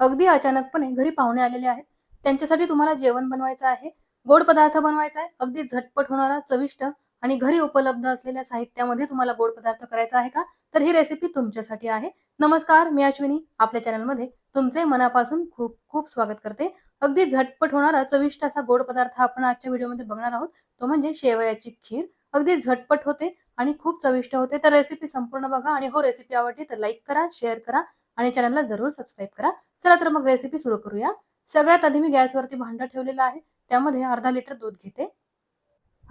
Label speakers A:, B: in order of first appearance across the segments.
A: अगदी अचानकपणे घरी पाहुणे आलेले आहेत. त्यांच्यासाठी तुम्हाला जेवण बनवायचं आहे गोड पदार्थ बनवायचा आहे अगदी झटपट होणारा चविष्ट आणि घरी उपलब्ध असलेल्या साहित्यामध्ये तुम्हाला गोड पदार्थ करायचा आहे का? तर ही रेसिपी तुमच्यासाठी आहे. नमस्कार मी अश्विनी. आपल्या चॅनलमध्ये तुमचे मनापासून खूप खूप स्वागत करते. अगदी झटपट होणारा चविष्ट असा गोड पदार्थ आपण आजच्या व्हिडिओमध्ये बघणार आहोत. तो म्हणजे शेवयाची खीर. अगदी झटपट होते आणि खूप चविष्ट होते. तर रेसिपी संपूर्ण बघा आणि हो रेसिपी आवडली तर लाईक करा शेअर करा आणि चॅनलला जरूर सबस्क्राईब करा. चला तर मग रेसिपी सुरू करूया. सगळ्यात आधी मी गॅसवरती भांडं ठेवलेलं आहे. त्यामध्ये अर्धा लिटर दूध घेते.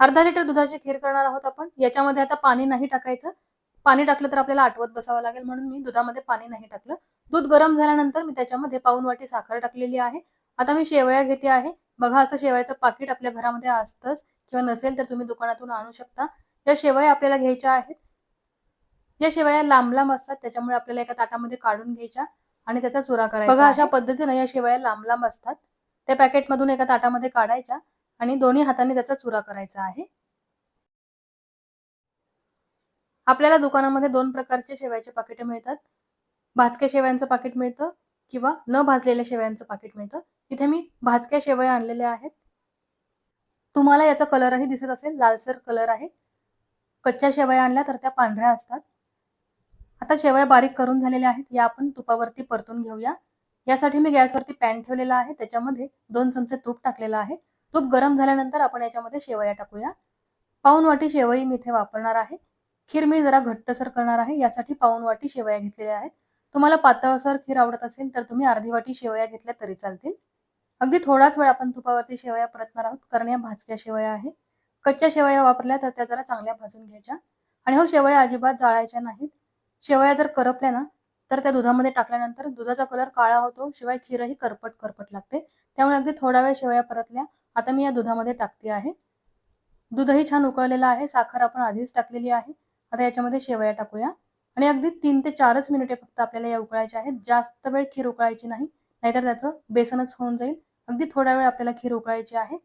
A: अर्धा लिटर दुधाची खीर करणार आहोत आपण. याच्यामध्ये आता पाणी नाही टाकायचं. पाणी टाकलं तर आपल्याला आठवत बसावं लागेल. म्हणून मी दुधामध्ये पाणी नाही टाकलं. दूध गरम झाल्यानंतर मी त्याच्यामध्ये पाऊन वाटी साखर टाकलेली आहे. आता मी शेवया घेते आहे. बघा असं शेवयाचं पाकिट आपल्या घरामध्ये असतंच. किंवा नसेल तर तुम्ही दुकानातून आणू शकता. या शेवया आपल्याला घ्यायच्या आहेत. या शेवया लांब लांब असतात. त्याच्यामुळे आपल्याला एका ताटामध्ये काढून घ्यायच्या आणि त्याचा चुरा करायचा बघा अशा पद्धतीने या शेवया लांब लांब असतात. त्या पॅकेटमधून एका ताटामध्ये काढायच्या आणि दोन्ही हाताने त्याचा चुरा करायचा आहे. आपल्याला दुकानामध्ये दोन प्रकारचे शेवयाचे पाकिटे मिळतात. भाजक्या शेवयांचं पाकिट मिळतं किंवा न भाजलेल्या शेवयांचं पाकिट मिळतं. इथे मी भाजक्या शेवया आणलेल्या आहेत. तुम्हाला याचा कलरही दिसत असेल लालसर कलर आहे. कच्च्या शेवया आणल्या तर त्या पांढऱ्या असतात. आता शेवया बारीक करून झालेल्या आहेत या आपण तुपावरती परतून घेऊया. यासाठी मी गॅसवरती पॅन ठेवलेला आहे त्याच्यामध्ये दोन चमचे तूप टाकलेलं आहे. तूप गरम झाल्यानंतर आपण याच्यामध्ये शेवया टाकूया. पाऊन वाटी शेवई मी इथे वापरणार आहे. खीर मी जरा घट्टसर करणार आहे यासाठी पाऊन वाटी शेवया घेतलेल्या आहेत. तुम्हाला पातळसर खीर आवडत असेल तर तुम्ही अर्धी वाटी शेवया घेतल्या तरी चालतील. अगदी थोडाच वेळ आपण तुपावरती शेवया परतणार आहोत. कारण या भाजक्या शेवया आहे कच्च्या शेवया वापरल्या तर त्या जरा चांगल्या भाजून घ्यायच्या. आणि हो शेवया अजिबात जाळायच्या नाहीत. शेवया जर करपल्या ना तर त्या दुधामध्ये टाकल्यानंतर दुधाचा कलर काळा होतो. शिवाय खीरही करपट करपट लागते. त्यामुळे अगदी थोडा वेळ शेवया परतल्या. आता मी या दुधामध्ये टाकते आहे. दूधही छान उकळलेलं आहे. साखर आपण आधीच टाकलेली आहे. आता याच्यामध्ये शेवया टाकूया. आणि अगदी तीन ते चारच मिनिटे फक्त आपल्याला या उकळायच्या आहेत. जास्त वेळ खीर उकळायची नाही. नाहीतर त्याचं बेसनच होऊन जाईल. अगदी थोडा वेळ आपल्याला खीर उकळायची आहे.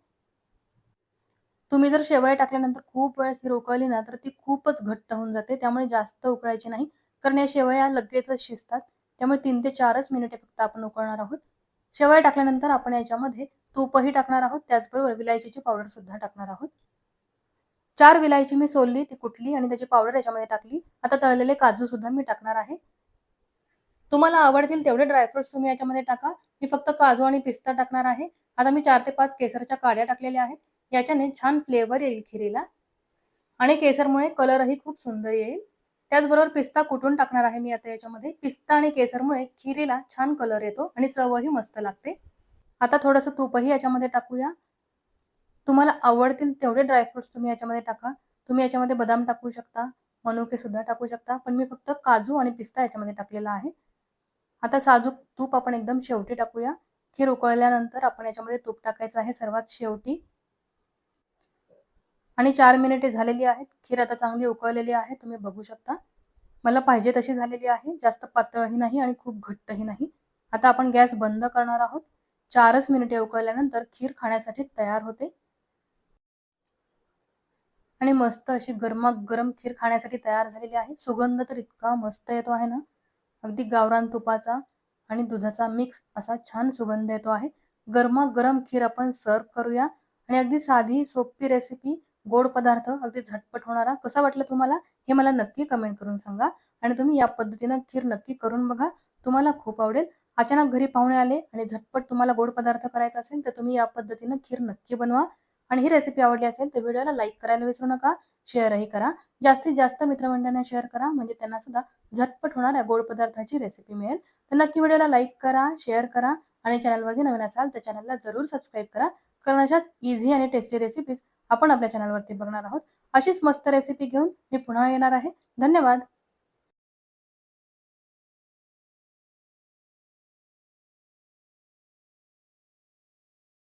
A: तुम्ही जर शेवया टाकल्यानंतर खूप वेळ खीर उकळली ना तर ती खूपच घट्ट होऊन जाते. त्यामुळे जास्त उकळायची नाही. कारण या शेवया लगेचच शिजतात. त्यामुळे तीन ते चारच मिनिटे फक्त आपण उकळणार आहोत. शेवया टाकल्यानंतर आपण याच्यामध्ये तूपही टाकणार आहोत. त्याचबरोबर विलायचीची पावडर सुद्धा टाकणार आहोत. चार विलायची मी सोलली ती कुटली आणि त्याची पावडर याच्यामध्ये टाकली. आता तळलेले काजू सुद्धा मी टाकणार आहे. तुम्हाला आवडतील तेवढे ड्रायफ्रुट्स तुम्ही याच्यामध्ये टाका. मी फक्त काजू आणि पिस्ता टाकणार आहे. आता मी चार ते पाच केसरच्या काड्या टाकलेल्या आहेत. याच्याने छान फ्लेवर येईल खिरीला. आणि केसरमुळे कलरही खूप सुंदर येईल. त्याचबरोबर पिस्ता कुटून टाकणार आहे मी आता याच्यामध्ये? पिस्ता आणि केसरमुळे खिरीला छान कलर येतो आणि चवही मस्त लागते. आता थोडंसं तूपही याच्यामध्ये टाकूया. तुम्हाला आवडतील तेवढे ड्रायफ्रुट्स तुम्ही याच्यामध्ये टाका. तुम्ही याच्यामध्ये बदाम टाकू शकता. मनुके सुद्धा टाकू शकता. पण मी फक्त काजू आणि पिस्ता याच्यामध्ये टाकलेला आहे. आता साजूक तूप आपण एकदम शेवटी टाकूया. खीर उकळल्यानंतर आपण याच्यामध्ये तूप टाकायचं आहे सर्वात शेवटी. आणि चार मिनिटे झालेली आहेत. खीर आता चांगली उकळलेली आहे. तुम्ही बघू शकता. मला पाहिजे तशी झालेली आहे. जास्त पातळही नाही आणि खूप घट्टही नाही. आता आपण गॅस बंद करणार आहोत. चारच मिनिटे उकळल्यानंतर खीर खाण्यासाठी तयार होते. आणि मस्त अशी गरमागरम खीर खाण्यासाठी तयार झालेली आहे. सुगंध तर इतका मस्त येतो आहे ना. अगदी गावरान तुपाचा आणि दुधाचा मिक्स असा छान सुगंध येतो आहे. गरमागरम खीर आपण सर्व करूया. आणि अगदी साधी सोपी रेसिपी गोड पदार्थ अगदी झटपट होणारा कसा वाटलं तुम्हाला हे मला नक्की कमेंट करून सांगा. आणि तुम्ही या पद्धतीनं खीर नक्की करून बघा. तुम्हाला खूप आवडेल. अचानक घरी पाहुणे आले आणि झटपट तुम्हाला गोड पदार्थ करायचा असेल तर तुम्ही या पद्धतीनं खीर नक्की बनवा. आणि ही रेसिपी आवडली असेल तर व्हिडिओला लाईक करायला विसरू नका शेअरही करा. जास्तीत जास्त मित्रमंडळांना शेअर करा म्हणजे त्यांना सुद्धा झटपट होणाऱ्या गोड पदार्थाची रेसिपी मिळेल. तर नक्की व्हिडिओला लाईक करा शेअर करा आणि चॅनलवरती नवीन असाल तर चॅनलला जरूर सबस्क्राईब करा कारण अशाच इझी आणि टेस्टी रेसिपीज आपण आपल्या चॅनलवरती बघणार आहोत. अशीच मस्त रेसिपी घेऊन मी पुन्हा येणार आहे. धन्यवाद.